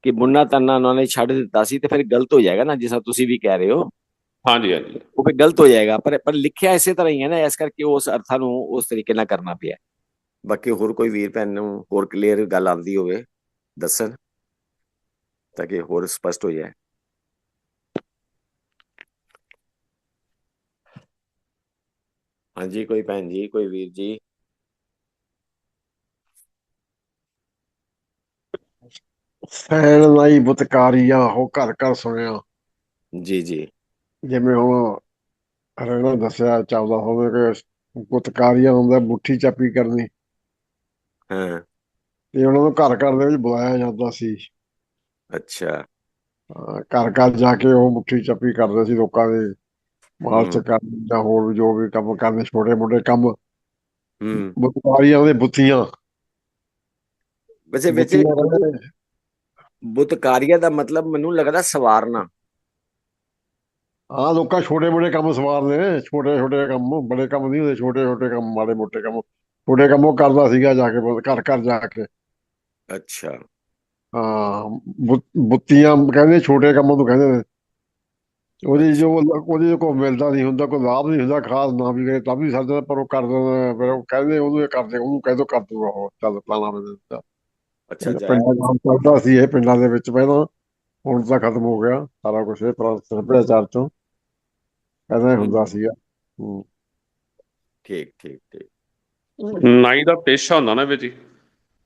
ਕਿ ਬੁਣਨਾ ਤਾਨਾ ਉਹਨਾਂ ਨੇ ਛੱਡ ਦਿੱਤਾ ਸੀ ਤੇ ਫਿਰ ਗਲਤ ਹੋ ਜਾਏਗਾ ਨਾ ਜਿਸ ਤੁਸੀਂ ਵੀ ਕਹਿ ਰਹੇ ਹੋ। ਹਾਂਜੀ ਹਾਂਜੀ। ਉਹ ਫਿਰ ਗਲਤ ਹੋ ਜਾਏਗਾ ਪਰ ਪਰ ਲਿਖਿਆ ਇਸੇ ਤਰ੍ਹਾਂ ਹੀ ਹੈ ਨਾ ਇਸ ਕਰਕੇ ਉਸ ਅਰਥਾਂ ਨੂੰ ਉਸ ਤਰੀਕੇ ਨਾਲ ਕਰਨਾ ਪਿਆ। ਬਾਕੀ ਹੋਰ ਕੋਈ ਵੀਰ ਭੈਣ ਨੂੰ ਹੋਰ ਕਲੀਅਰ ਗੱਲ ਆਂਦੀ ਹੋਵੇ ਦੱਸਣ ਤਾਂ ਕਿ ਹੋਰ ਸਪਸ਼ਟ ਹੋ ਜਾਏ। ਹਾਂਜੀ ਕੋਈ ਭੈਣ ਜੀ ਕੋਈ ਵੀਰ ਜੀ। ਸੈਣ ਨਾਈ ਬੁਤਕਾਰੀਆ ਹੋ ਘਰ ਘਰ ਸੁਣਿਆ। ਜੀ ਜੀ। ਜਿਵੇਂ ਹੁਣ ਰਣਾ ਦੱਸਿਆ ਚਾਹੁੰਦਾ ਹੋਵੇ ਕਿ ਬੁਤਕਾਰੀਆ ਹੁੰਦਾ ਮੁੱਠੀ ਚਾਪੀ ਕਰਨੀ। ਹਾਂ। ਤੇ ਉਹਨਾਂ ਨੂੰ ਘਰ ਘਰ ਦੇ ਵਿੱਚ ਬੁਲਾਇਆ ਜਾਂਦਾ ਸੀ। ਅੱਛਾ। ਅਹ ਘਰ ਘਰ ਜਾ ਕੇ ਉਹ ਮੁੱਠੀ ਚਾਪੀ ਕਰਦੇ ਸੀ ਲੋਕਾਂ ਦੇ। ਹਮ। ਕਰਨ ਜਾਂ ਹੋਰ ਜੋ ਵੀ ਕੰਮ ਕਰਨੇ ਛੋਟੇ ਮੋਟੇ ਕੰਮ ਹੂੰ। ਬੁਤਕਾਰੀਆਂ ਦੇ ਬੁੱਤੀਆਂ। ਵੈਸੇ ਵਿੱਚ। ਬੁੱਤਕਾਰੀਆ ਦਾ ਮਤਲਬ ਮੈਨੂੰ ਲੱਗਦਾ ਸਵਾਰਨਾ। ਹਾਂ ਲੋਕਾਂ ਛੋਟੇ ਮੋਟੇ ਕੰਮ ਸਵਾਰਦੇ ਨੇ ਛੋਟੇ ਛੋਟੇ ਕੰਮ ਬੜੇ ਕੰਮ ਨਹੀਂ ਹੁੰਦੇ ਛੋਟੇ ਛੋਟੇ ਕੰਮ ਮਾੜੇ ਮੋਟੇ ਕੰਮ। ਛੋਟੇ ਕੰਮ ਉਹ ਕਰਦਾ ਸੀਗਾ ਜਾ ਕੇ ਘਰ ਘਰ ਜਾ ਕੇ। ਅੱਛਾ। ਹਾਂ ਬੁੱਤੀਆਂ ਕਹਿੰਦੇ ਛੋਟੇ ਕੰਮਾਂ ਨੂੰ ਕਹਿੰਦੇ ਨੇ। ਉਹਦੀ ਜੋ ਉਹਦੀ ਕੋਈ ਮਿਲਦਾ ਨਹੀਂ ਹੁੰਦਾ ਕੋਈ ਲਾਭ ਨਹੀਂ ਹੁੰਦਾ ਖਾਸ ਨਾ ਵੀ ਕਰੇ ਤਾਂ ਵੀ ਸਰਦਾ ਪਰ ਉਹ ਕਰ ਦਿੰਦਾ ਫਿਰ ਉਹ ਕਹਿੰਦੇ ਉਹਨੂੰ ਇਹ ਕਰਦੇ ਉਹਨੂੰ ਕਹਿ ਦੋ ਕਰ ਦੂਗਾ ਉਹ ਚੱਲ ਪਲਾਣਾ ਬੰਦਾ ਅੱਛਾ ਜਾਇਆ ਪਿੰਡਾਂ ਦਾ ਚੱਲਦਾ ਸੀ ਇਹ ਪਿੰਡਾਂ ਦੇ ਵਿੱਚ ਪਹਿਲਾਂ ਹੁਣ ਤਾਂ ਖਤਮ ਹੋ ਗਿਆ ਸਾਰਾ ਕੁਝ ਇਹ ਸੱਭਿਆਚਾਰ ਚੋਂ। ਪਹਿਲਾਂ ਇਹ ਹੁੰਦਾ ਹੂੰ। ਠੀਕ ਠੀਕ ਠੀਕ। ਨਾਈ ਦਾ ਪੇਸ਼ਾ ਹੁੰਦਾ ਨਾ ਵਿੱਚ ਹੀ।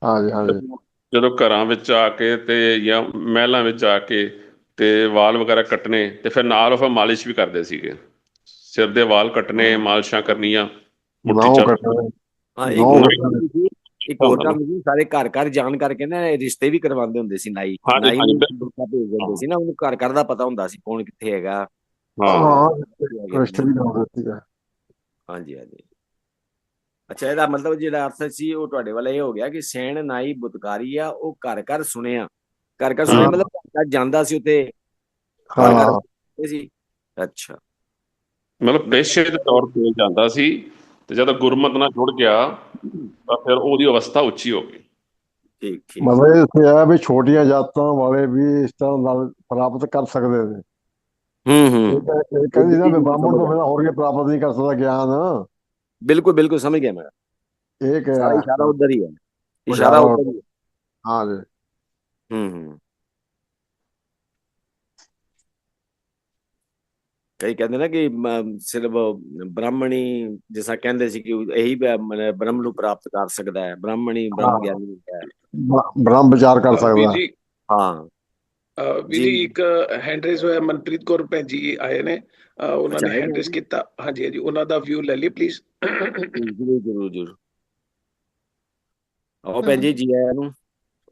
ਹਾਂਜੀ ਹਾਂਜੀ। ਜਦੋਂ ਘਰਾਂ ਵਿੱਚ ਆ ਕੇ ਤੇ ਜਾਂ ਮਹਿਲਾਂ ਵਿੱਚ ਆ ਕੇ ਤੇ ਵਾਲ ਵਗੈਰਾ ਕੱਟਣੇ ਤੇ ਫਿਰ ਨਾਲ ਉਹ ਮਾਲਿਸ਼ ਵੀ ਕਰਦੇ ਸੀਗੇ। ਸਿਰ ਦੇ ਵਾਲ ਕੱਟਣੇ ਮਾਲਿਸ਼ਾਂ ਕਰਨੀਆਂ ਮੁੱਠੀ ਕੱਟਣੇ। ਹਾਂ ਇੱਕ ਹੋਰ ਕੰਮ ਸਾਰੇ ਘਰ ਘਰ ਜਾਣ ਕਰਕੇ ਨਾ ਰਿਸ਼ਤੇ ਵੀ ਕਰਵਾਉਂਦੇ ਹੁੰਦੇ ਸੀ ਨਾਈ। ਨਾਈ ਨੂੰ ਬਿਲਕੁਲ। ਰਿਸ਼ਤਾ ਭੇਜ ਦਿੰਦੇ ਸੀ ਨਾ ਉਹਨੂੰ ਘਰ ਘਰ ਦਾ ਪਤਾ ਹੁੰਦਾ ਸੀ ਕੌਣ ਕਿੱਥੇ ਹੈਗਾ। ਹਾਂ। ਹਾਂ ਰਿਸ਼ਤੇ ਵੀ ਲਾਉਂਦੇ ਸੀਗਾ। ਹਾਂਜੀ ਹਾਂਜੀ। ਅੱਛਾ ਇਹਦਾ ਮਤਲਬ ਜਿਹੜਾ ਅਰਥ ਸੀ ਉਹ ਤੁਹਾਡੇ ਵਾਲਾ ਇਹ ਹੋ ਗਿਆ ਕਿ ਸੈਣ ਨਾਈ ਬੁਤਕਾਰੀ ਆ ਉਹ ਘਰ ਘਰ ਸੁਣਿਆ। ਘਰ ਘਰ ਸੁਣਿਆ ਹਾਂ। ਮਤਲਬ ਘਰ ਘਰ ਜਾਂਦਾ ਸੀ ਉਤੇ ਹਾਂ। ਸੀ। ਅੱਛਾ। ਮਤਲਬ ਪੇਸ਼ੇ ਦੇ ਤੌਰ ਤੇ ਜਾਂਦਾ ਸੀ ਤੇ ਜਦੋਂ ਗੁਰਮਤ ਨਾਲ ਜੁੜ ਗਿਆ ਤਾਂ ਫਿਰ ਉਹਦੀ ਅਵਸਥਾ ਉੱਚੀ ਹੋ ਗਈ। ਠੀਕ ਠੀਕ। ਮਤਲਬ ਇਹ ਆ ਵੀ ਛੋਟੀਆਂ ਜਾਤਾਂ ਵਾਲੇ ਵੀ ਇਸ ਤਰ੍ਹਾਂ ਨਾਲ ਪ੍ਰਾਪਤ ਕਰ ਸਕਦੇ ਨੇ। ਹੂੰ ਹੂੰ। ਕਹਿੰਦੀ ਨਾ ਵੀ ਬ੍ਰਾਹਮਣ ਤੋਂ ਬਿਨਾਂ ਹੋਰ ਕੀ ਪ੍ਰਾਪਤ ਨਹੀਂ ਕਰ ਸਕਦਾ ਗਿਆਨ। ਬਿਲਕੁਲ ਬਿਲਕੁਲ ਸਮਝ ਗਿਆ ਮੈਂ। ਇਹ ਇਸ਼ਾਰਾ ਉਧਰ ਹੀ ਹੈ। ਇਸ਼ਾਰਾ ਇਸ਼ਾਰਾ ਉਧਰ ਹੀ ਹੈ। ਹਾਂ ਜੀ। ਹੂੰ ਹੂੰ ਕਈ ਕਹਿੰਦੇ ਨਾ ਕਿ ਮ, ਸਿਰਫ ਬ੍ਰਾਹਮਣੀ ਜਿਸਾ ਕਹਿੰਦੇ ਸੀ ਕਿ ਇਹੀ ਬ- ਬ੍ਰਹਮ ਨੂੰ ਪ੍ਰਾਪਤ ਕਰ ਸਕਦਾ ਹੈ ਬ੍ਰਾਹਮਣੀ ਬ੍ਰਹਮ ਹਾਂ। ਗਿਆਨੀ ਹੈ ਬ- ਬ੍ਰਹਮ ਵਿਚਾਰ ਕਰ ਵੀਰ ਸਕਦਾ ਜੀ ਹਾਂ ਵੀਰ ਜੀ। ਜੀ ਇੱਕ ਹੈਂਡ ਰੇਜ਼ ਹੋਇਆ ਮਨਪ੍ਰੀਤ ਕੌਰ ਭੈਣ ਜੀ ਆਏ ਨੇ ਉਹਨਾਂ ਅੱਛਾ, ਨੇ ਆਏ ਹੈਂਡ ਨੇ ਰੇਜ਼ ਜੀ। ਕੀਤਾ ਹਾਂਜੀ ਹਾਂਜੀ ਉਹਨਾਂ ਦਾ ਵਿਊ ਲੈ ਲਈ ਪਲੀਜ਼ ਜਰੂਰ ਜਰੂਰ ਜਰੂਰ ਆਓ ਭੈਣ ਜੀ ਜੀ ਆਇਆਂ ਨੂੰ